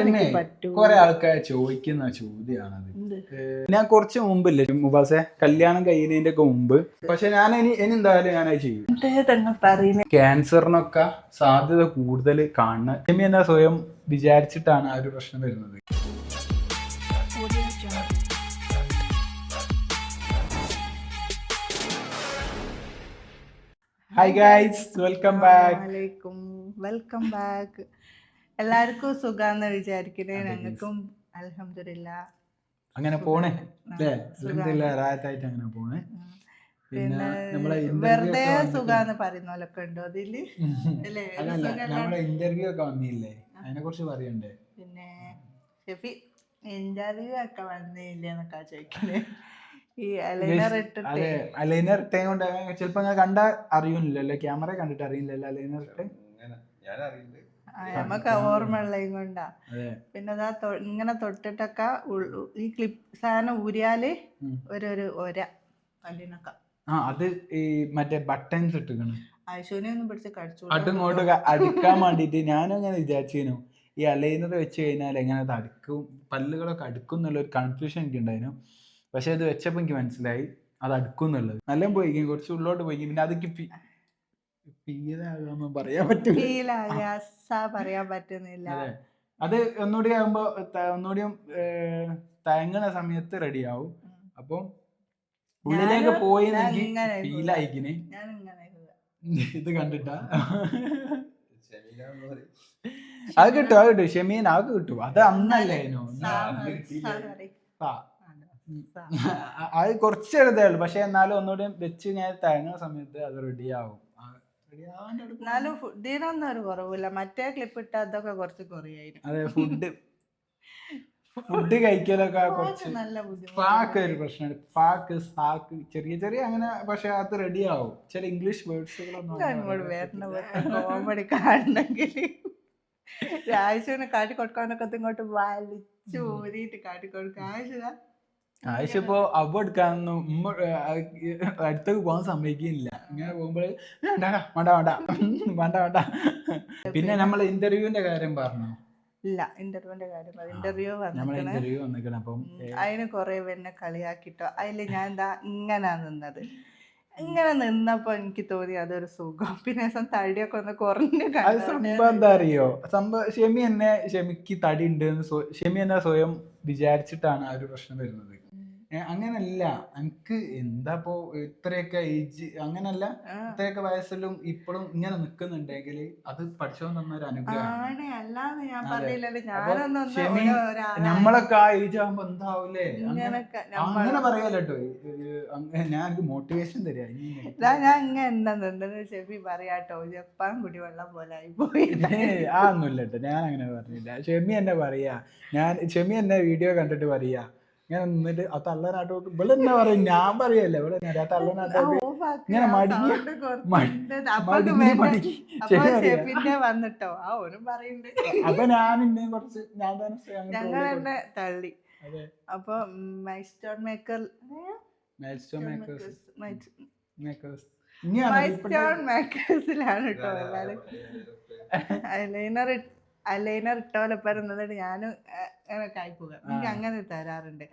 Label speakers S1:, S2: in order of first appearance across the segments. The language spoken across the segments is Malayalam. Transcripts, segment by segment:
S1: എനിക്ക് പറ്റൂ.
S2: കൊറേ ആൾക്കാർ ചോദിക്കുന്ന ചോദ്യമാണത്? ഞാൻ കുറച്ച് മുമ്പില്ലേ മുബാസെ? കല്യാണം കഴിയുന്നതിന്റെ ഒക്കെ മുമ്പ്. പക്ഷെ ഞാൻ ഇനി ഇനി എന്തായാലും ഞാനത് ചെയ്യും. ക്യാൻസറിനൊക്കെ സാധ്യത കൂടുതൽ കാണുന്ന ഷെമി എന്താ സ്വയം വിചാരിച്ചിട്ടാണ് ആ ഒരു പ്രശ്നം വരുന്നത്? Hi guys welcome back
S1: welcome back എല്ലാവർക്കും സുഖാന്ന് വിചാരിക്കുന്നേ ഞങ്ങൾക്കും അലഹമില്ല
S2: അങ്ങനെ പോണേ. അല്ലേ? അൽഹംദുലില്ലാ, അങ്ങനെ പോണേ. പിന്നെ നമ്മളെ
S1: വെറുതെ സുഖാന്ന് പറയുന്നോലൊക്കെ ഉണ്ടോ അതിൽ?
S2: നമ്മളെ ഇന്റർവ്യൂ ഒക്കെ വന്നില്ലേ? അതിനെ കുറിച്ച് പറയണ്ടേ?
S1: പിന്നെ ഷെഫി ഇന്റർവ്യൂ ഒക്കെ വന്നില്ലേ എന്നൊക്കെ ചോദിക്കണേ. ഈ അലൈനർ ഇട്ടിട്ട്
S2: അലൈനർ ഇട്ടേം കൊണ്ട് ചിലപ്പോ കണ്ട അറിയൂലല്ലോ ക്യാമറ കണ്ടിട്ട് അറിയില്ലല്ലോ അലൈനർ ഇട്ട്
S1: ആ, നമുക്ക് ഓർമ്മ ഉള്ളതും കൊണ്ടാ.
S2: അതെ.
S1: പിന്നെ അതാ ഇങ്ങനെ തൊട്ടിട്ടൊക്കെ ഈ ക്ലിപ്പ് സാധനം
S2: ഊരിയാൽ.
S1: ഒരു ഒരു ഒര പല്ലിനൊക്കെ
S2: ആ അത് ഈ മറ്റേ ബട്ടൺസ് ഇട്ടിക്കണം
S1: ആശുവിനെ ഒന്നും പിടിച്ച് കടിച്ചു
S2: അതും അടിക്കാൻ വേണ്ടിട്ട് ഞാനും അങ്ങനെ വിചാരിച്ചിരുന്നു ഈ അലൈനർ വെച്ച് കഴിഞ്ഞാൽ എങ്ങനെ അത് അടുക്കും പല്ലുകളൊക്കെ അടുക്കും എന്നുള്ള ഒരു കൺഫ്യൂഷൻ എനിക്ക് ഉണ്ടായിരുന്നു പക്ഷെ അത് വെച്ചപ്പോൾ എനിക്ക് മനസ്സിലായി അത് അടുക്കും എന്നുള്ളത്. നല്ല പോയിക്കും കുറച്ച് ഉള്ളോട്ട് പോയിക്കും പിന്നെ അതൊക്കെ പീതാകാമെന്ന് പറയാൻ പറ്റില്ല
S1: ഫീലാകാ പറയാൻ പറ്റുന്നില്ല.
S2: അതെ. അത് ഒന്നുകൂടി ആകുമ്പോ ഒന്നുകൂടിയും തയങ്ങുന്ന സമയത്ത് റെഡി ആവും അപ്പൊ ഉള്ളിലേക്ക് പോയി
S1: ഞാൻ
S2: ഫീൽ ആയിക്കിന്
S1: ഞാൻ ഇങ്ങനെ ഇരുന്നു.
S2: ഇത് കണ്ടിട്ടാ? അത് കിട്ടും അത് കിട്ടും. ഷെമീൻ അത് കിട്ടും. അത് അന്നല്ലേ അത് കുറച്ച് എഴുതേ ഉള്ളു. പക്ഷെ എന്നാലും ഒന്നുകൂടി വെച്ച് ഞാൻ തയങ്ങുന്ന സമയത്ത് അത് റെഡി ആവും ആ, ready ആവാണ്ട് എടുക്കും.
S1: എന്നാലും ഫു- ഇതിനൊന്നും ഒരു കുറവില്ല. മറ്റേ ക്ലിപ്പ് ഇട്ട അതൊക്കെ കുറച്ച് കുറയായിരുന്നു
S2: അതെ ഫുഡ് ഫുഡ് കഴിക്കലൊക്കെ കുറച്ച്
S1: നല്ല
S2: പാക്ക് ഒരു പ്രശ്നമാണ്. പാക്ക് സാക്ക് ചെറിയ ചെറിയ അങ്ങനെ പക്ഷെ അത് റെഡി ആവും. ചില ഇംഗ്ലീഷ് വേർഡ്സുകളൊന്നും
S1: കാണണമെങ്കിൽ ആവശ്യത്തിന് കാട്ടി കൊടുക്കാനൊക്കെ ഇങ്ങോട്ട് വലിച്ചു ഊരിയിട്ട് കാട്ടി കൊടുക്കുക ആവശ്യത
S2: ആവശ്യം ഇപ്പോ അവ എടുക്കാനൊന്നും ഉമ്മ അടുത്തേക്ക് പോകാൻ സമ്മതിക്കുന്നില്ല ഇങ്ങനെ പോകുമ്പോൾ വേണ്ട വേണ്ട വേണ്ട വേണ്ട വേണ്ട പിന്നെ നമ്മൾ ഇന്റർവ്യൂവിന്റെ കാര്യം പറഞ്ഞു?
S1: ഇല്ല ഇന്റർവ്യൂവിന്റെ കാര്യം ഇന്റർവ്യൂ
S2: ഇന്റർവ്യൂ വന്നിക്കണം അപ്പം
S1: അതിന് കുറെ എന്നെ കളിയാക്കിട്ടോ. അതിൽ ഞാൻ എന്താ ഇങ്ങനെ നിന്നത്? ഇങ്ങനെ നിന്നപ്പോ എനിക്ക് തോന്നി അതൊരു സുഖം. പിന്നെ തടിയൊക്കെ ഒന്ന് കുറഞ്ഞു
S2: സംഭവം എന്താ അറിയോ? സംഭവം ഷെമി എന്നെ ഷെമിക്ക് തടി ഉണ്ട് എന്ന് ഷെമി എന്നെ സ്വയം വിചാരിച്ചിട്ടാണ് ആ ഒരു പ്രശ്നം വരുന്നത്. അങ്ങനല്ല. എനിക്ക് എന്താ ഇപ്പോ ഇത്രയൊക്കെ ഏജ് അങ്ങനല്ല. ഇത്രയൊക്കെ വയസ്സിലും ഇപ്പോഴും ഇങ്ങനെ നിക്കുന്നുണ്ടെങ്കിൽ അത് പഠിച്ചോ
S1: തന്നൊരു ഒരാളായി.
S2: നമ്മളൊക്കെ ആ ഏജ് ആകുമ്പോ എന്താവൂലേ? അങ്ങനെ പറയാലോ ഞാൻ മോട്ടിവേഷൻ തരാ.
S1: ഞാൻ ഇങ്ങനെ ചെവി പറയാട്ടോ ജപ്പാൻ കുടിവെള്ളം പോലെ ആയി പോയി.
S2: ആ ഒന്നുമില്ല കേട്ടോ ഞാൻ അങ്ങനെ പറഞ്ഞില്ല. ഷെമി എന്നെ പറയാ. ഞാൻ ഷെമി എന്നെ വീഡിയോ കണ്ടിട്ട് പറയാ. ഇങ്ങനെ നിന്നിട്ട് ആ തള്ളനാട്ടോട്ട് ഇവിടെ എന്നാ പറയും? ഞാൻ പറയല്ലേ ഇവിടെ ആ തള്ളനാട്ടോട്ട് ഇങ്ങനെ
S1: വന്നിട്ടോ? ആ ഓനും
S2: അപ്പൊ ഞാൻ ഇന്നേം കുറച്ച് ഞാൻ തന്നെ
S1: ഞങ്ങൾ തന്നെ തള്ളി.
S2: അതെ.
S1: അപ്പൊ മൈസ്റ്റോൺ മേക്കർ മേക്കേഴ്സിലാണ് കേട്ടോ അലൈനർ അലൈനർ ഞാനും കായ്ക്കുക എനിക്ക് അങ്ങനെ തരാറുണ്ട്.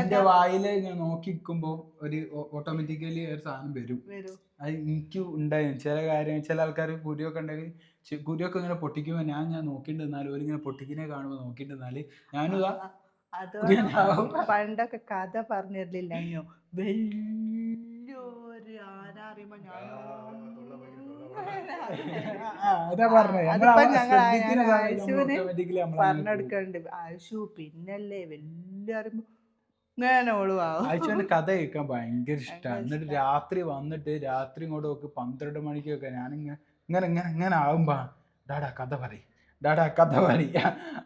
S2: എന്റെ വായിൽ നോക്കിക്കുമ്പോ ഒരു ഓട്ടോമാറ്റിക്കലി ഒരു സാധനം വരും. അത് എനിക്ക് ഉണ്ടായിരുന്നു. ചില കാര്യം ചില ആൾക്കാർ കുരുവൊക്കെ ഉണ്ടെങ്കിൽ കുരുവൊക്കെ ഇങ്ങനെ പൊട്ടിക്കുമ്പോ ഞാൻ ഞാൻ നോക്കിയിട്ട് നിന്നാലും ഒരു ഇങ്ങനെ പൊട്ടിക്കിനെ കാണുമ്പോ നോക്കിണ്ടെന്നാൽ ഞാനും
S1: അത് പണ്ടൊക്കെ കഥ പറഞ്ഞിരുന്നില്ല വലിയൊരു ആന അറിയുമ്പോ ഞാൻ പറഞ്ഞെടുക്കണ്ട്. ആയുഷു പിന്നല്ലേ
S2: ആഴ്ച കഥ കേൾക്കാൻ ഭയങ്കര ഇഷ്ടമാണ് എന്നിട്ട് രാത്രി വന്നിട്ട് രാത്രി ഇങ്ങോട്ട് നോക്ക് പന്ത്രണ്ട് മണിക്കൊക്കെ ഞാനിങ്ങനെ ഇങ്ങനെ ഇങ്ങനെ ഇങ്ങനെ ആകുമ്പോ ഡാടാ കഥ പറയും. ഡാടാ കഥ പറയ.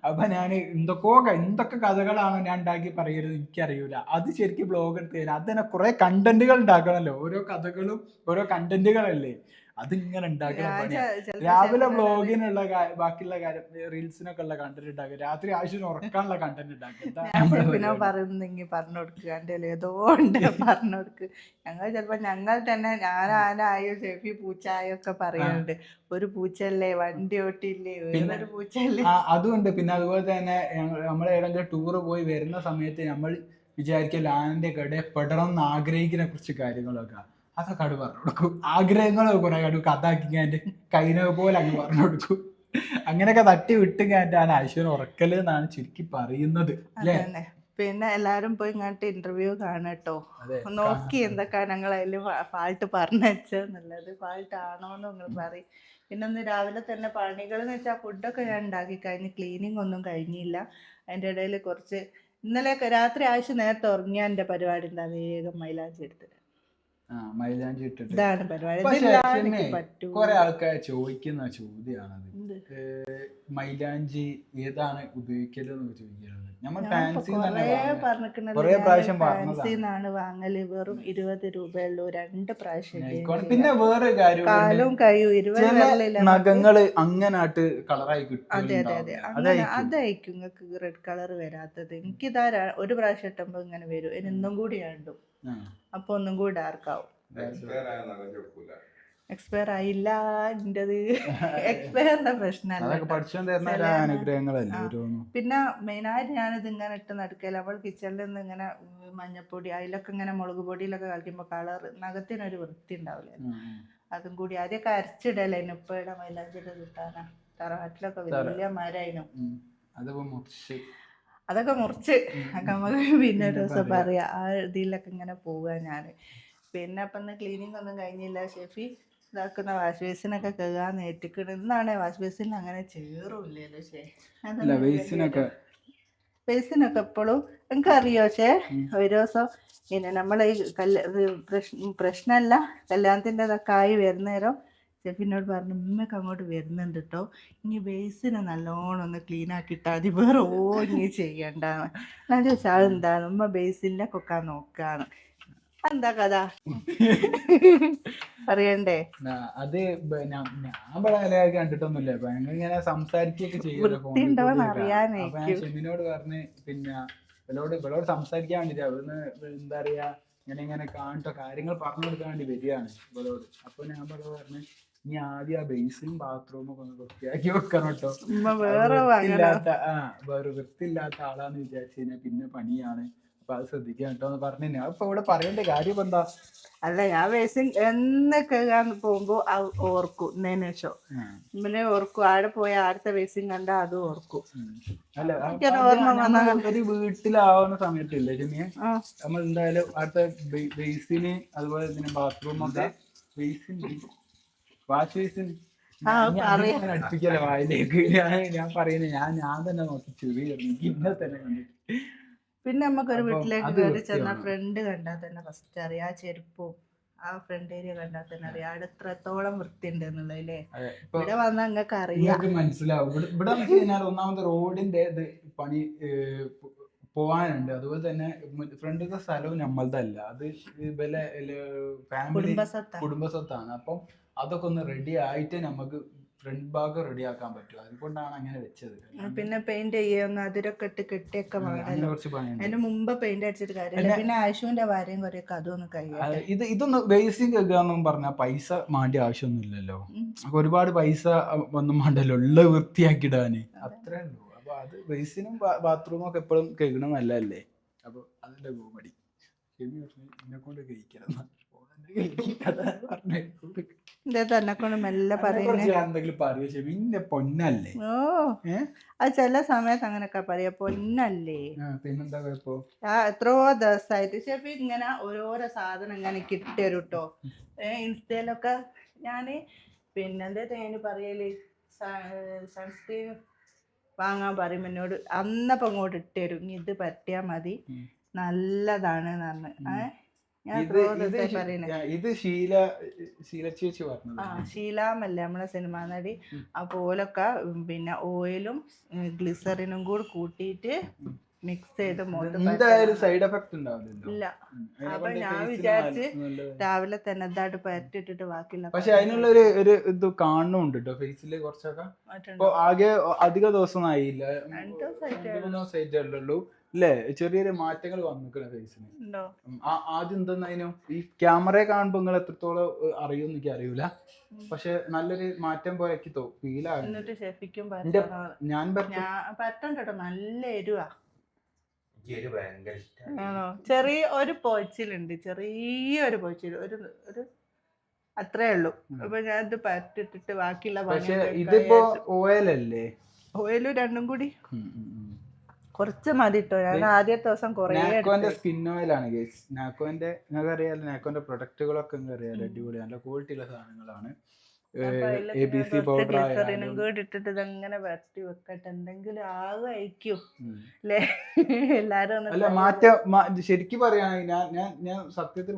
S2: അപ്പൊ ഞാൻ എന്തൊക്കെയോ എന്തൊക്കെ കഥകളാണ് ഞാൻ ഉണ്ടാക്കി പറയരുത് എനിക്കറിയൂല. അത് ശരിക്കും ബ്ലോഗ് എടുത്ത് തരാം അത് തന്നെ കുറെ കണ്ടന്റുകൾ ഉണ്ടാക്കണമല്ലോ ഓരോ കഥകളും ഓരോ കണ്ടന്റുകളല്ലേ അതിങ്ങനെ ഉണ്ടാക്കുന്ന
S1: ഞാൻ
S2: പണിയാ. രാവിലെ ബ്ലോഗിനുള്ള ബാക്കിയുള്ള കാര്യം റീൽസിനൊക്കെ ഉള്ള കണ്ടന്റ് ഉണ്ടാക്കുക. രാത്രി ആവശ്യത്തിന് ഉറക്കാനുള്ള കണ്ടന്റ് ഉണ്ടാക്കുക.
S1: പറയുന്നെങ്കിൽ പറഞ്ഞു കൊടുക്കുക. എന്റെ ഏതോ ഉണ്ട് പറഞ്ഞു കൊടുക്കുക. ഞങ്ങൾ ചിലപ്പോ ഞങ്ങൾ തന്നെ ഞാൻ ആനായോ ഷെഫി പൂച്ചായോ ഒക്കെ പറയുന്നുണ്ട്. ഒരു പൂച്ചല്ലേ വണ്ടി ഓട്ടില്ലേ
S2: ഒരു
S1: വേറൊരു പൂച്ചല്ലേ
S2: ആ അതുകൊണ്ട് പിന്നെ അതുപോലെ തന്നെ നമ്മൾ ഏതെങ്കിലും ടൂർ പോയി വരുന്ന സമയത്ത് നമ്മൾ വിചാരിക്കുക ആനന്റെ കടയെ പെടണം എന്ന് ആഗ്രഹിക്കുന്ന കുറച്ച് കാര്യങ്ങളൊക്കെ. അതൊക്കെ കടു പറഞ്ഞു കൊടുക്കും. ആഗ്രഹങ്ങൾ കുറെ കടു കഥാക്കി ഞാൻ കൈന പോലെ അങ്ങ് പറഞ്ഞു കൊടുക്കും. അങ്ങനെയൊക്കെ തട്ടി വിട്ട് ഞാൻ ആണ് ഐശ്വര്യ ഉറക്കൽ എന്നാണ് ചുരുക്കി പറയുന്നത്. അല്ലേ?
S1: പിന്നെ എല്ലാരും പോയി ഇങ്ങോട്ട് ഇന്റർവ്യൂ കാണട്ടോ നോക്കി എന്തൊക്കെ ഞങ്ങൾ അതിൽ ഫാൾട്ട് പറഞ്ഞത് ഫാൾട്ട് ആണോന്ന് നിങ്ങൾ പറയും. പിന്നെ ഒന്ന് രാവിലെ തന്നെ പണികൾ എന്ന് വെച്ചാൽ ഫുഡൊക്കെ ഞാൻ ഉണ്ടാക്കി കഴിഞ്ഞ് ക്ലീനിങ് ഒന്നും കഴിഞ്ഞില്ല. അതിന്റെ ഇടയിൽ കുറച്ച് ഇന്നലെയൊക്കെ രാത്രി ആഴ്ച നേരത്തെ ഉറങ്ങിയ എന്റെ പരിപാടി എന്താ വേഗം മൈലാഞ്ചി എടുത്തിട്ട്.
S2: മൈലാഞ്ചി ഇട്ടിട്ട്.
S1: ഇതാണ് പരിപാടി. ഇതില്ലാതെ എനിക്ക് പറ്റൂ
S2: കുറെ ആൾക്കാർ ചോദിക്കുന്ന ചോദ്യമാണത്? മൈലാഞ്ചി ഏതാണ് ഉപയോഗിക്കൽ എന്ന് ചോദിക്കുന്നത് നമ്മൾ
S1: ഞാൻ തന്നെ
S2: ഫാൻസി
S1: കുറേ പറഞ്ഞിക്കണല്ലോ
S2: കുറേ
S1: ഞാൻ
S2: പ്രാവശ്യം പറഞ്ഞതാണ്.
S1: നിന്നാണ് വാങ്ങൽ. വെറും ഇരുപത് രൂപയുള്ളൂ. രണ്ട് പ്രാവശ്യം
S2: പിന്നെ വേറെ കാര്യം
S1: കാലും കയ്യും ഇരുപത്
S2: ചില
S1: വിരലില്ല.
S2: നഖങ്ങൾ അങ്ങനായിട്ട് കളറായി
S1: അതെ അതെ അതെ.
S2: കിട്ടും
S1: അങ്ങനെ അതായിരിക്കും. നിങ്ങൾക്ക് റെഡ് കളർ വരാത്തത്. എനിക്കിതാ ര- ഒരു പ്രാവശ്യം ഇട്ടുമ്പോ ഇങ്ങനെ വരും. ഇനി ഇന്നും കൂടി കണ്ടു അപ്പൊ ഒന്നും കൂടി ഡാർക്ക് ആവും എക്സ്പയർ ആയില്ല എന്റത് എക്സ്പയറിന്റെ പ്രശ്നമല്ല പിന്നെ മെയിനായിട്ട് ഞാനിത് ഇങ്ങനെ ഇട്ട് നടക്കല. അവൾ കിച്ചണിൽ നിന്ന് ഇങ്ങനെ മഞ്ഞപ്പൊടി അതിലൊക്കെ ഇങ്ങനെ മുളക് പൊടിയിലൊക്കെ കളിക്കുമ്പോൾ കളർ നഖത്തിനൊരു വൃത്തി ഉണ്ടാവില്ല. അതും കൂടി ആദ്യമൊക്കെ അരച്ചിടല്ലേ ഉപ്പയുടെ മൈലാഞ്ചിയുടെ കിട്ടാനാ. തറവാട്ടിലൊക്കെ വലിയ മരായിരുന്നു.
S2: അതിപ്പോ മുറിച്ച്.
S1: അതൊക്കെ മുറിച്ച് ഒക്കെ നമുക്ക് പിന്നെ ഒരു ദിവസം പറയാം. ആ ഇതിലൊക്കെ ഇങ്ങനെ പോവുക ഞാൻ പിന്നെ അപ്പം ഇന്ന് ക്ലീനിങ് ഒന്നും കഴിഞ്ഞില്ല ഷെഫി. ഇതാക്കുന്ന വാഷ് ബേസിനൊക്കെ കഴുകാൻ നേറ്റിക്കണ് ഇന്നാണ് വാഷ് ബേസിന് അങ്ങനെ ചേറില്ലല്ലോ ഷേ. ബേസിനൊക്കെ എപ്പോഴും എനിക്കറിയോ ഷേ? ഒരു ദിവസം പിന്നെ നമ്മൾ ഈ കല്യ പ്രശ്നമല്ല കല്യാണത്തിന്റെ ഇതൊക്കെ ആയി വരുന്നേരം ഷെഫിനോട് പറഞ്ഞു ഉമ്മയൊക്കെ അങ്ങോട്ട് വരുന്നുണ്ട് കേട്ടോ ഇനി ബേസിനെ നല്ലോണം ഒന്ന് ക്ലീൻ ആക്കിയിട്ടാൽ മതി. വേറെ ഓ ഇനി ചെയ്യണ്ടാണ് ഞാൻ ചോദിച്ചാൽ അതെന്താണ്? ഉമ്മ ബേസിന്റെ കൊക്കാൻ നോക്കാണ് എന്താ കഥ? അറിയണ്ടേ
S2: അത് ഞാൻ ഇവിടെ കണ്ടിട്ടൊന്നുമില്ല. ഇങ്ങനെ സംസാരിക്കുകയൊക്കെ. അപ്പൊ ഞാൻ ഷെമിനോട് പറഞ്ഞ് പിന്നെ ഇവളോട് ഇവളോട് സംസാരിക്കാൻ വേണ്ടിട്ട് അവിടുന്ന് എന്താ പറയാ ഇങ്ങനെ ഇങ്ങനെ കാണട്ടോ കാര്യങ്ങൾ പറഞ്ഞു കൊടുക്കാൻ വേണ്ടി വരികയാണ് ഇവളോട്. അപ്പൊ ഞാൻ പറഞ്ഞു ഇനി ആദ്യം ആ ബേസിലും ബാത്റൂമും ഒക്കെ ഒന്ന് വൃത്തിയാക്കി വെക്കണം കേട്ടോ.
S1: വേറെ
S2: വൃത്തിയില്ലാത്ത ആ വേറെ വൃത്തിയില്ലാത്ത ആളാന്ന് വിചാരിച്ചു കഴിഞ്ഞാൽ പിന്നെ പണിയാണ്. അപ്പൊ അത് ശ്രദ്ധിക്കാം കേട്ടോ എന്ന് പറഞ്ഞു അപ്പൊ ഇവിടെ പറയേണ്ട കാര്യം എന്താ?
S1: അല്ല ഞാൻ വേസിങ് എന്ന് കഴുകാൻ പോകുമ്പോ ഓർക്കും ശേഷം. ഇമ്മനെ ഓർക്കും ആടെ പോയ ആടത്തെ വേസിങ് കണ്ട അത് ഓർക്കും.
S2: അല്ല ഒരു വീട്ടിലാവുന്ന സമയത്തില്ലേ ചെമ്മിയെ നമ്മൾ എന്തായാലും അടുത്ത ബേസിന് അതുപോലെ തന്നെ ബാത്റൂം ഒക്കെ ബേസിൻ വാഷ് ബേസിൻ. അടുപ്പിക്കല വായിലേക്ക്? ഞാൻ ഞാൻ പറയുന്നത് ഞാൻ ഞാൻ തന്നെ നോക്കി ചെവി എനിക്ക് ഇന്നെ തന്നെ കണ്ടിട്ട്
S1: പിന്നെ നമുക്കൊരു വീട്ടിലേക്ക് കയറി ചെന്ന ഫ്രണ്ട് കണ്ടാൽ തന്നെ ഫസ്റ്റ് അറിയാം. ആ ചെരുപ്പും ആ ഫ്രണ്ട് ഏരിയ കണ്ടാൽ തന്നെ അറിയാം. അവിടെ എത്രത്തോളം വൃത്തി ഉണ്ട് എന്നുള്ളതല്ലേ ഇവിടെ വന്നാൽ നിങ്ങൾക്ക് അറിയാം.
S2: മനസ്സിലാവും. ഇവിടെ ഒന്നാമത് റോഡിന്റെ ഇത് പണി പോവാനുണ്ട്. അതുപോലെ തന്നെ ഫ്രണ്ടിലത്തെ സ്ഥലവും അല്ല അത് ഇവലെ ഫാമിലി
S1: കുടുംബസ്വത്താണ്
S2: അപ്പം അതൊക്കെ ഒന്ന് റെഡി ആയിട്ട് നമുക്ക് ഫ്രണ്ട് ഭാഗം റെഡി ആക്കാൻ പറ്റും. അതുകൊണ്ടാണ് അങ്ങനെ വെച്ചത്.
S1: പിന്നെ പെയിന്റ് ചെയ്യുന്ന അതിരൊക്കെ ഇട്ട് കെട്ടിയൊക്കെ അതിന് മുമ്പ് പെയിന്റ് അടിച്ചിട്ട് കാര്യമില്ല. പിന്നെ ആശുവിന്റെ വാരയും കുറെയൊക്കെ അതൊന്ന് കഴിയും
S2: ഇത് ഇതൊന്ന് ബേസിക് കേൾക്കാന്നും പറഞ്ഞാൽ പൈസ മാണ്ടി ആവശ്യമൊന്നുമില്ലല്ലോ. ഒരുപാട് പൈസ ഒന്നും മാണ്ടല്ലോ. ഉള്ള വൃത്തിയാക്കിടാന്. അത്രേ ഉള്ളൂ. അത് ബേസിനും ബാത്റൂമും ഒക്കെ എപ്പോഴും കേൾക്കണം നല്ലതല്ലേ? അപ്പൊ അതിന്റെ കോമഡി. ഷെമി പറഞ്ഞു എന്നെ കൊണ്ട് കഴിക്കണം എന്തെങ്കിലും പറയൂ ഷെമി പൊന്നല്ലേ?
S1: ഓ അത് ചില സമയത്ത് അങ്ങനെയൊക്കെ പറയാ പൊന്നല്ലേ?
S2: പിന്നെന്താ കുഴപ്പോ?
S1: ആ എത്രയോ ദിവസമായിട്ട് ഷെഫി ഇങ്ങനെ ഓരോരോ സാധനം ഇങ്ങനെ കിട്ടിത്തരും കേട്ടോ ഇൻസ്റ്റയിലൊക്കെ ഞാൻ പിന്നെന്തേ തേന് പറയൽ? സൺസ്ക്രീൻ വാങ്ങാൻ പറയും എന്നോട്. അന്നപ്പം അങ്ങോട്ട് ഇട്ടുതരും ഇത് പറ്റിയാൽ മതി. നല്ലതാണ് എന്ന് പറഞ്ഞ്
S2: ഇത് ശീല ശീല ചേച്ചി
S1: ശീലാമല്ലേ നമ്മളെ സിനിമാ നടി. അപ്പോലൊക്കെ പിന്നെ ഓയിലും ഗ്ലിസറിനും കൂടി കൂട്ടിയിട്ട് മിക്സ് ചെയ്ത്
S2: എന്തായാലും സൈഡ് എഫക്ട് ഉണ്ടാവില്ലല്ലോ
S1: ഇല്ല. അപ്പൊ ഞാൻ വിചാരിച്ച്. രാവിലെ തന്നെ ഇതായിട്ട് പരട്ടിട്ടിട്ട് ബാക്കിയുള്ള
S2: പക്ഷെ അതിനുള്ള ഒരു ഒരു ഇത് കാണുന്നുണ്ട് കേട്ടോ ഫേസിൽ കുറച്ചൊക്കെ.
S1: മാറ്റമുണ്ട്.
S2: ഇപ്പൊ ആകെ അധിക ദിവസം ആയില്ല മൂന്ന് ദിവസമായിട്ടേ ഉള്ളൂ അല്ലേ ചെറിയൊരു മാറ്റങ്ങൾ വന്നിക്കണ ഫേസിന് ആദ്യം എന്തെന്നതിനും ഈ ക്യാമറയെ കാണുമ്പോൾ നിങ്ങൾ എത്രത്തോളം അറിയും എനിക്ക് അറിയൂല. പക്ഷെ നല്ലൊരു മാറ്റം പോലെ എനിക്ക്
S1: പരട്ടണം
S2: ഞാൻ പറ്റും
S1: ഞാൻ പറ്റണ്ട കേട്ടോ നല്ല എരുവാ.
S3: എനിക്ക് ഒരു ഭയങ്കര ഇഷ്ടമാണ്
S1: ആണോ? ചെറിയ ഒരു പോച്ചിലുണ്ട്. ചെറിയൊരു പോച്ചിൽ ഒരു ഒരു അത്രേ ഉള്ളൂ. അപ്പൊ ഞാൻ ഇത് പറ്റിട്ടിട്ട് ബാക്കിയുള്ള
S2: പക്ഷെ ഇതിപ്പോ ഓയിലല്ലേ?
S1: ഓയിലും രണ്ടും കൂടി. കുറച്ച് മതി കേട്ടോ ഞാൻ ആദ്യത്തെ ദിവസം കുറേ
S2: നാക്കോന്റെ സ്കിൻ ഓയിലാണ് ആണ് ഗൈസ് നാക്കോന്റെ നിങ്ങൾക്ക് അറിയാലോ നാക്കോന്റെ പ്രൊഡക്റ്റുകളൊക്കെ നിങ്ങൾക്ക് അറിയാലോ അടിപൊളി. നല്ല ക്വാളിറ്റി ഉള്ള സാധനങ്ങളാണ്. എ ബി സി
S1: കുറച്ച്
S2: പൗഡർ
S1: ഗ്ലിസറിനും
S2: ആയാലും
S1: കൂടി ഇട്ടിട്ട് ഇതങ്ങനെ വരട്ടി വെക്കട്ടെ. എന്തെങ്കിലും ആകെ അയക്കും.
S2: ഉം.
S1: അല്ലേ എല്ലാരും
S2: അല്ല
S1: try
S2: മാറ്റം മാ- ശരിക്കും പറയുകയാണെങ്കിൽ ഞാൻ ഞാൻ ഞാൻ സത്യത്തിൽ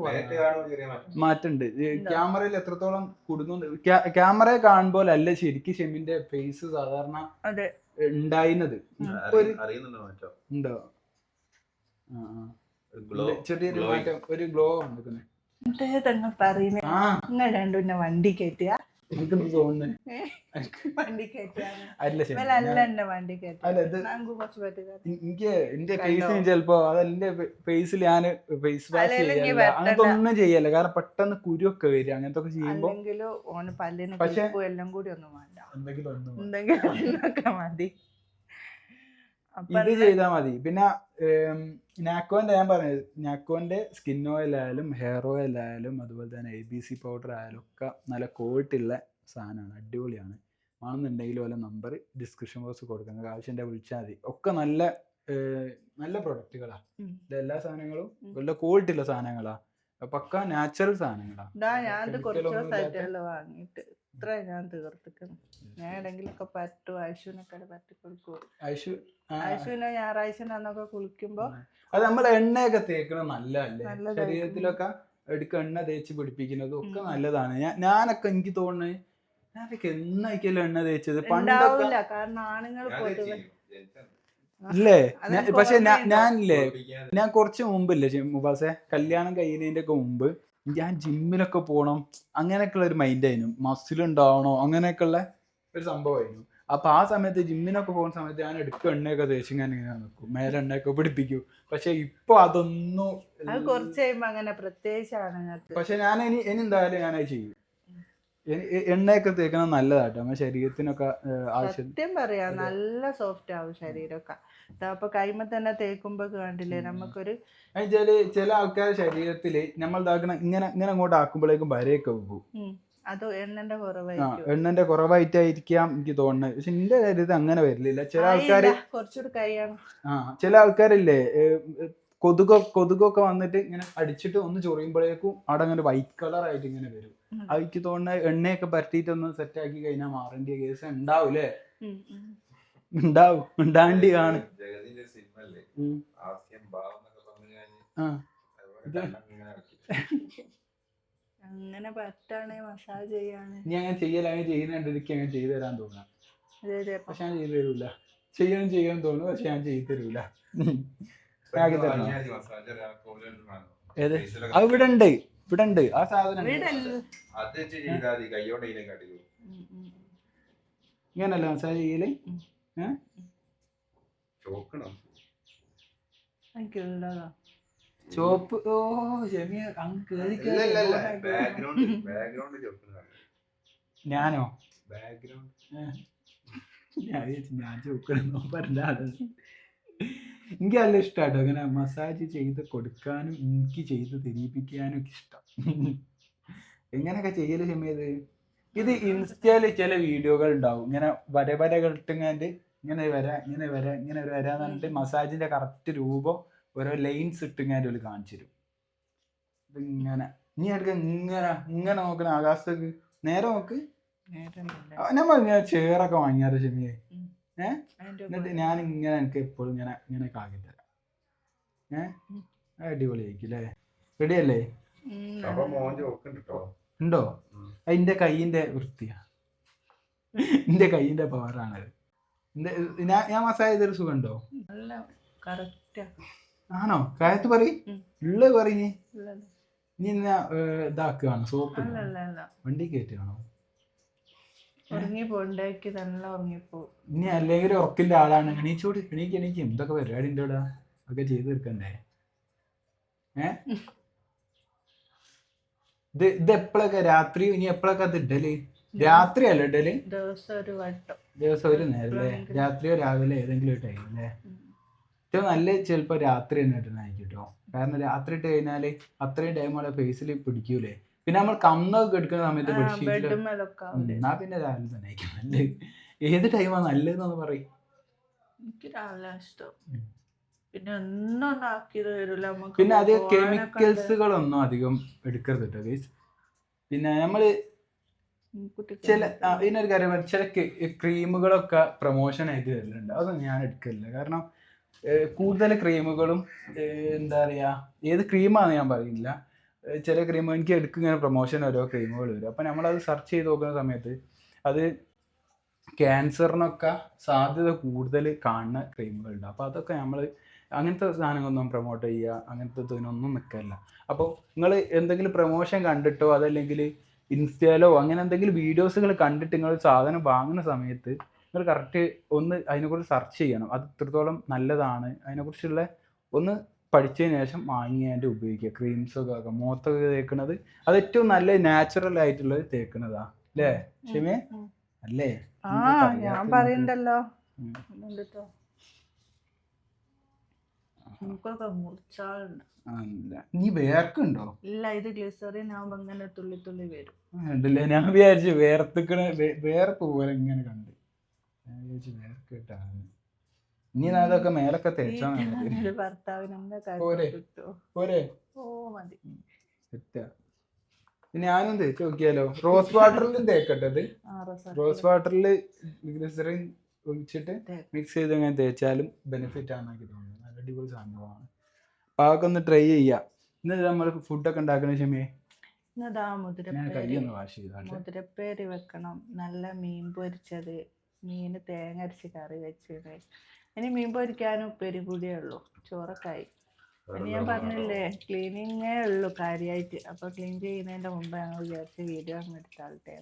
S2: മാറ്റുണ്ട്. ക്യാമറയിൽ എത്രത്തോളം കുടുന്നു ക്യാമറയെ കാണുമ്പോൾ അല്ല ശരിക്കും ഷെമിന്റെ ഫേസ് സാധാരണ ഉണ്ടായിരുന്നത് ഉണ്ടോ? ചെറിയൊരു മാറ്റം. ഒരു ഗ്ലോ
S1: പറയുന്നേ.
S2: ആ.
S1: നിങ്ങൾ രണ്ടും എന്നെ വണ്ടി കയറ്റിയ.
S2: എനിക്കെന്ത് തോന്നുന്നു. അല്ല എനിക്ക് എന്റെ? ഫേസിന് ചിലപ്പോ അതെന്റെ ഫേസിൽ ഞാൻ ഫേസ് വാഷ് ചെയ്യല്ല. അങ്ങനത്തെ ഒന്നും ചെയ്യല്ല. കാരണം പെട്ടെന്ന് കുരുവൊക്കെ വരിക അങ്ങനത്തെ ഒക്കെ ചെയ്യുമ്പോ
S1: അല്ലെങ്കിലും ഓന് പല്ലിന്
S2: പക്ഷെ-
S1: ക്ലിപ്പും എല്ലാം കൂടി ഒന്നും വേണ്ട.
S2: എന്തെങ്കിലും.
S1: എന്തെങ്കിലും മതി.
S2: ഇത് ചെയ്താൽ മതി. പിന്നെ നാക്കോന്റെ ഞാൻ പറഞ്ഞത്. നാക്കോന്റെ സ്കിൻ ഓയിൽ ആയാലും ഹെയർ ഓയിൽ ആയാലും അതുപോലെ തന്നെ എ ബി സി പൗഡർ ആയാലും ഒക്കെ നല്ല ക്വാളിറ്റി ഉള്ള സാധനമാണ്. അടിപൊളിയാണ്. ആണെന്നുണ്ടെങ്കിൽ ഓലെ നമ്പർ ഡിസ്ക്രിപ്ഷൻ ബോക്സ് കൊടുക്കാം. നിങ്ങൾക്ക് ആവശ്യം വിളിച്ചാൽ മതി. ഒക്കെ നല്ല നല്ല പ്രൊഡക്റ്റുകളാണ്. എല്ലാ സാധനങ്ങളും നല്ല ക്വാളിറ്റി ഉള്ള സാധനങ്ങളാ. പക്ക നാച്ചുറൽ സാധനങ്ങളാ.
S1: ഞാൻ കുറച്ച് വാങ്ങിയിട്ട്. ഇത്ര ഞാൻ തീർത്തിക്കുന്നു ഞാൻ എവിടെങ്കിലൊക്കെ പറ്റും ഐശുവിനൊക്കെ പറ്റി കൊടുക്കും
S2: ഐഷു ആ,
S1: ഐശുവിനെ ഞായറാഴ്ച അന്നൊക്കെ കുളിക്കുമ്പോ
S2: അത് നമ്മൾ എണ്ണയൊക്കെ തേക്കണം നല്ലതല്ലേ. ശരീരത്തിലൊക്കെ എടുക്ക എണ്ണ തേച്ച് പിടിപ്പിക്കുന്നതും ഒക്കെ നല്ലതാണ്. ഞാൻ ഞാനൊക്കെ എനിക്ക് തോന്നുന്നത് ഞാനൊക്കെ എന്നായിക്കല്ലോ എണ്ണ തേച്ചത്?
S1: പണ്ടാവില്ല കാരണം ആണുങ്ങൾ
S3: ഞാൻ
S2: ഞാൻ-
S1: എനിക്ക്
S2: പക്ഷെ ഞാൻ- ഞാനില്ലേ ഞാൻ കുറച്ച് മുമ്പില്ലേ മുബാസെ? കല്യാണം കഴിയുന്നതിന്റെ ഒക്കെ മുമ്പ് ഞാൻ ജിമ്മിലൊക്കെ പോകണം അങ്ങനെയൊക്കെയുള്ള ഒരു മൈൻഡ് ആയിരുന്നു. മസിൽ ഉണ്ടാവണോ? അങ്ങനെയൊക്കെയുള്ള ഒരു സംഭവമായിരുന്നു. അപ്പൊ ആ സമയത്ത് ജിമ്മിനൊക്കെ പോകുന്ന സമയത്ത് ഞാൻ എടുക്കും എണ്ണയൊക്കെ തേച്ച് ഞാൻ ഇങ്ങനെ നിൽക്കും മേലെ എണ്ണയൊക്കെ പിടിപ്പിക്കും. പക്ഷെ ഇപ്പൊ അതൊന്നും
S1: കുറച്ച് അങ്ങനെ പ്രത്യേകിച്ചാണ്
S2: പക്ഷെ ഞാൻ ഇനി ഇനി എന്തായാലും ഞാനത് ചെയ്യും. എണ്ണയൊക്കെ തേക്കണം നല്ലതാട്ടോ. നമ്മുടെ ശരീരത്തിനൊക്കെ ആവശ്യം.
S1: സത്യം പറയാ നല്ല സോഫ്റ്റ് ആവും ശരീരമൊക്കെ. അപ്പൊ കൈമ തന്നെ തേക്കുമ്പോ കണ്ടില്ലേ നമുക്കൊരു
S2: ചില ആൾക്കാരുടെ ശരീരത്തിൽ നമ്മൾ ഇതാക്കണ ഇങ്ങനെ ഇങ്ങനെ അങ്ങോട്ട് ആക്കുമ്പോഴേക്കും വരയൊക്കെ പോകും.
S1: അത് എണ്ണന്റെ കുറവായിരിക്കും.
S2: എണ്ണന്റെ കുറവായിട്ടായിരിക്കാം എനിക്ക് തോന്നുന്നത്. പക്ഷെ എന്റെ കാര്യത്തിൽ അങ്ങനെ വരില്ല. ചില ആൾക്കാര്
S1: കുറച്ചുകൂടി കഴിയണം.
S2: ആ ചില ആൾക്കാരില്ലേ കൊതുകോ കൊതുകൊക്കെ വന്നിട്ട് ഇങ്ങനെ അടിച്ചിട്ട് ഒന്ന് ചൊറിയുമ്പോഴേക്കും അവിടെ അങ്ങനെ വൈറ്റ് കളർ ആയിട്ട് ഇങ്ങനെ വരും. എനിക്ക് തോന്നുന്നത് എണ്ണയൊക്കെ പരത്തിയിട്ടൊന്ന് ഒന്ന് സെറ്റ് ആക്കി കഴിഞ്ഞാൽ മാറേണ്ട കേസ് ഉണ്ടാവൂലേ. ഉണ്ടാവും ഉണ്ടാണ്ടി ആണ്.
S1: അങ്ങനെ പറ്റാണെ മസാജ് ചെയ്യാണ്.
S2: ഇനി അങ്ങനെ ചെയ്യലായി ചെയ്യുന്നുണ്ട് എനിക്ക് അങ്ങനെ ചെയ്തു തരാൻ തോന്നാം. പക്ഷെ ഞാൻ ചെയ്തു തരൂല. ചെയ്യണം ചെയ്യണം തോന്നുന്നു പക്ഷെ ഞാൻ ചെയ്തു തരൂല. ഏത്? അത് ഇവിടെ ഉണ്ട്. ഇവിടെ ഉണ്ട് ആ സാധനം. ഇങ്ങനല്ല മസാജ്
S1: ചെയ്യൽ?
S2: ചോപ്പ്. ഓ ഷെമി അങ്ങ് കേറി ഞാനോ?
S3: ബാക്ക്ഗ്രൗണ്ട്.
S2: ഞാൻ ചോക്കണെന്നോ എനിക്ക് നല്ല ഇഷ്ടാട്ടോ. അങ്ങനെ മസാജ് ചെയ്ത് കൊടുക്കാനും എനിക്ക് ചെയ്ത് തിരിപ്പിക്കാനും ഒക്കെ ഇഷ്ടം. എങ്ങനെയൊക്കെ ചെയ്യൽ ക്ഷമയത് ഇത് ഇൻസ്റ്റയിൽ ചില വീഡിയോകൾ ഉണ്ടാവും. ഇങ്ങനെ വര വരകൾ ഇട്ടിങ്ങാണ്ട് ഇങ്ങനെ വര ഇങ്ങനെ വര ഇങ്ങനെ വര എന്ന് പറഞ്ഞിട്ട് മസാജിന്റെ കറക്റ്റ് രൂപം ഓരോ ലൈൻസ് ഇട്ടിങ്ങാണ്ട് ഒരു കാണിച്ചു തരും. ഇതിങ്ങനെ. നീ എടുക്ക ഇങ്ങനെ ഇങ്ങനെ നോക്കണ ആകാശത്തേക്ക്. നേരെ നോക്ക്. ഞാൻ പറഞ്ഞ ചേറൊക്കെ വാങ്ങിയാറ് ഷെമിയെ
S1: ഏഹ്
S2: എന്നിട്ട് ഞാൻ ഇങ്ങനെ എനിക്ക് എപ്പോഴും ഇങ്ങനെ ഇങ്ങനെ കാക്കി തരാം. ഏഹ്. അടിപൊളിയായിരിക്കും അല്ലേ? റെഡി അല്ലേ
S1: ഉം,
S3: അപ്പൊ മോൻ
S2: ഉണ്ടോ. അതിന്റെ കൈയിന്റെ വൃത്തിയാ. എന്റെ കൈയിന്റെ പവറാണത് ഞാൻ മസാജ് ചെയ്തൊരു സുഖം ഉണ്ടോ ആണോ? കാര്യത്ത് പറയും.
S1: ഉള്ള
S2: ഉള്ളത്
S1: ഉള്ളത്.
S2: നീ എന്നാ ഇതാക്കുകയാണ് സോപ്പ് വണ്ടി കയറ്റുകയാണോ ഇനി അല്ലെങ്കിൽ ഉറക്കിന്റെ ആളാണ്. എണീച്ചോട്. എണീക്ക് എണീക്ക്. എന്തൊക്കെ പരിപാടി ഉണ്ട് ഇവിടെ? ഒക്കെ ചെയ്ത് തീർക്കണ്ടേ? ഏ? ഇത് ഇത് എപ്പോഴൊക്കെ രാത്രി? ഇനി എപ്പോഴൊക്കെ അത് ഇടൽ? രാത്രി അല്ല ഇടൽ?
S1: ദിവസം ഒരു വട്ടം.
S2: ദിവസം ഒരു നേരം രാത്രിയോ രാവിലെ ഏതെങ്കിലും ഒരു ടൈം അല്ലേ? ഏറ്റവും നല്ല ചിലപ്പോ രാത്രി തന്നെ ഇടുന്നതായിരിക്കും കേട്ടോ കാരണം രാത്രി ഇട്ട് കഴിഞ്ഞാൽ അത്രയും ടൈം അവിടെ ഫേസിൽ പിടിക്കൂലേ. പിന്നെ നമ്മൾ കന്നൊക്കെ എടുക്കുന്ന സമയത്ത് ബെഡ്ഷീറ്റിൽ എന്നാ പിന്നെ രാവിലെ തന്നെ ആയിരിക്കും നല്ലത്. ഏത് ടൈമാണ് നല്ലതെന്ന് പറയും.
S1: എനിക്ക് രാവിലെ ഇഷ്ടം. പിന്നെ ഒന്നും വരില്ല നമുക്ക്
S2: പിന്നെ അധികം. കെമിക്കൽസുകളൊന്നും അധികം എടുക്കരുത് കേട്ടോ ഗൈസ് പിന്നെ
S1: കുട്ടിക്ക്
S2: ചില ഇതിനൊരു കാര്യം ചില ക്രീമുകളൊക്കെ പ്രൊമോഷൻ ആയിട്ട് വരുന്നുണ്ട്. അതൊന്നും ഞാൻ എടുക്കില്ല കാരണം കൂടുതൽ ക്രീമുകളും എന്താ പറയാ ഏത് ക്രീമാണെന്ന് ഞാൻ പറയില്ല. ചില ക്രീം എനിക്ക് എടുക്കും ഇങ്ങനെ പ്രൊമോഷൻ ഓരോ ക്രീമുകൾ വരും. അപ്പം നമ്മളത് സെർച്ച് ചെയ്ത് നോക്കുന്ന സമയത്ത് അത് ക്യാൻസറിനൊക്കെ സാധ്യത കൂടുതൽ കാണുന്ന ക്രീമുകളുണ്ട്. അപ്പോൾ അതൊക്കെ നമ്മൾ അങ്ങനത്തെ സാധനങ്ങളൊന്നും പ്രൊമോട്ട് ചെയ്യുക അങ്ങനത്തെ ഇതിനൊന്നും നിൽക്കില്ല അപ്പോൾ നിങ്ങൾ എന്തെങ്കിലും പ്രൊമോഷൻ കണ്ടിട്ടോ? അതല്ലെങ്കിൽ ഇൻസ്റ്റയിലോ അങ്ങനെ എന്തെങ്കിലും വീഡിയോസുകൾ കണ്ടിട്ട് നിങ്ങൾ സാധനം വാങ്ങുന്ന സമയത്ത് നിങ്ങൾ കറക്റ്റ് ഒന്ന് അതിനെക്കുറിച്ച് സെർച്ച് ചെയ്യണം. അത് ഇത്രത്തോളം നല്ലതാണ്. അതിനെക്കുറിച്ചുള്ള ഒന്ന് പഠിച്ചതിന് ശേഷം വാങ്ങിയാണ്ട് ഉപയോഗിക്കുക. ക്രീംസൊക്കെ ആക്കാം. മുഖത്തൊക്കെ തേക്കുന്നത്. അത് ഏറ്റവും നല്ല നാച്ചുറൽ ആയിട്ടുള്ളത് തേക്കുന്നതാ. അല്ലേ? ക്ഷമേ അല്ലേ?
S1: ആ ഞാൻ പറയണ്ടല്ലോ. നമുക്കൊക്കെ മുറിച്ചാളുണ്ട്.
S2: നീ വേർക്കുണ്ടോ
S1: ഇല്ല ഇത് ഗ്ലിസറിൻ ആവുമ്പോ ഇങ്ങനെ തുള്ളി തുള്ളി വരും.
S2: ഉണ്ടല്ലേ? ഞാൻ വിചാരിച്ചു വേർത്തിക്കണ വേർപ്പ് പോലെ ഇങ്ങനെ കണ്ട്. ഞാൻ വിചാരിച്ചു വേർക്കിട്ടാണ് ഇനി അതൊക്കെ മേലൊക്കെ തേച്ചാ പോരെ?
S1: ഓ മതി.
S2: ഞാനും തേച്ച് നോക്കിയാലോ? റോസ് വാട്ടറിലും
S1: തേക്കട്ടെ റോസ്
S2: വാട്ടറിൽ ഗ്ലിസറിൻ ഒഴിച്ചിട്ട് മിക്സ് ചെയ്ത് അങ്ങനെ തേച്ചാലും ബെനിഫിറ്റ് ആണെന്ന് എനിക്ക് തോന്നുന്നു. അടിപൊളി സംഭവമാണ് പാകം ഒന്ന് ട്രൈ ചെയ്യാം. ഇന്ന് നമ്മൾ ഫുഡൊക്കെ ഉണ്ടാക്കുന്ന ക്ഷമയെ
S1: ഇന്നതാ മുതിരപ്പേരി.
S2: വാഷ്
S1: മുതിരപ്പേരി വെക്കണം. നല്ല മീൻ പൊരിച്ചത്. മീൻ തേങ്ങ അരച്ച് കറി വെച്ചത്. ഇനി മീൻ പൊരിക്കാനും ഉപ്പേരി കൂടിയേ ഉള്ളൂ. ചോറൊക്കായി ഇനി ഞാൻ പറഞ്ഞില്ലേ ക്ലീനിങ്ങേ ഉള്ളൂ കാര്യമായിട്ട് അപ്പൊ ക്ലീൻ ചെയ്യുന്നതിന്റെ മുമ്പ് ഞങ്ങൾ വിചാരിച്ച് വീഡിയോ അങ്ങ് എടുത്താളട്ടെ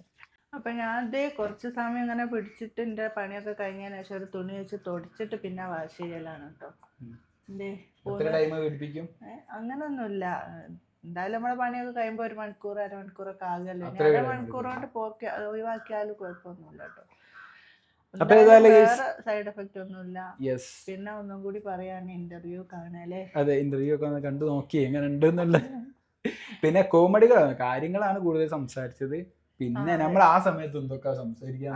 S1: അപ്പൊ ഞാൻ ദേ കുറച്ച് സമയം ഇങ്ങനെ പിടിച്ചിട്ട് എന്റെ പണിയൊക്കെ കഴിഞ്ഞതിന് ശേഷം ഒരു തുണി വെച്ച് തുടച്ചിട്ട് പിന്നെ വാഷ് ചെയ്യലാണ് കേട്ടോ അങ്ങനൊന്നുമില്ല. എന്തായാലും നമ്മളെ പണിയൊക്കെ കഴിയുമ്പോ ഒരു മണിക്കൂർ അരമണിക്കൂറൊക്കെ ആകുമല്ലോ ഇനി മണിക്കൂർ കൊണ്ട് പോക്കി ഒഴിവാക്കിയാലും കുഴപ്പമൊന്നുമില്ല കേട്ടോ. സൈഡ് എഫക്റ്റ് ഒന്നുമില്ല. പിന്നെ ഒന്നും കൂടി പറയാണ് ഇന്റർവ്യൂ കാണാലേ
S2: അതെ ഇന്റർവ്യൂ ഒക്കെ കണ്ടു നോക്കി എങ്ങനെ പിന്നെ കോമഡികളാണ് കാര്യങ്ങളാണ് കൂടുതൽ സംസാരിച്ചത്. പിന്നെ നമ്മൾ ആ സമയത്ത് എന്തൊക്കെ സംസാരിക്കാൻ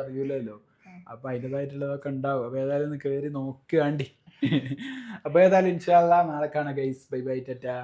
S2: അറിയൂലല്ലോ. അപ്പൊ അതിന്റെതായിട്ടുള്ളതൊക്കെ ഉണ്ടാവും. അപ്പൊ ഏതായാലും ഒന്ന് കയറി നോക്കുകയാണ്ടി അപ്പൊ ഏതായാലും ഇൻഷാല്ല നാളെ കാണാം ഗൈസ് ബൈ ബൈ ടാറ്റാ.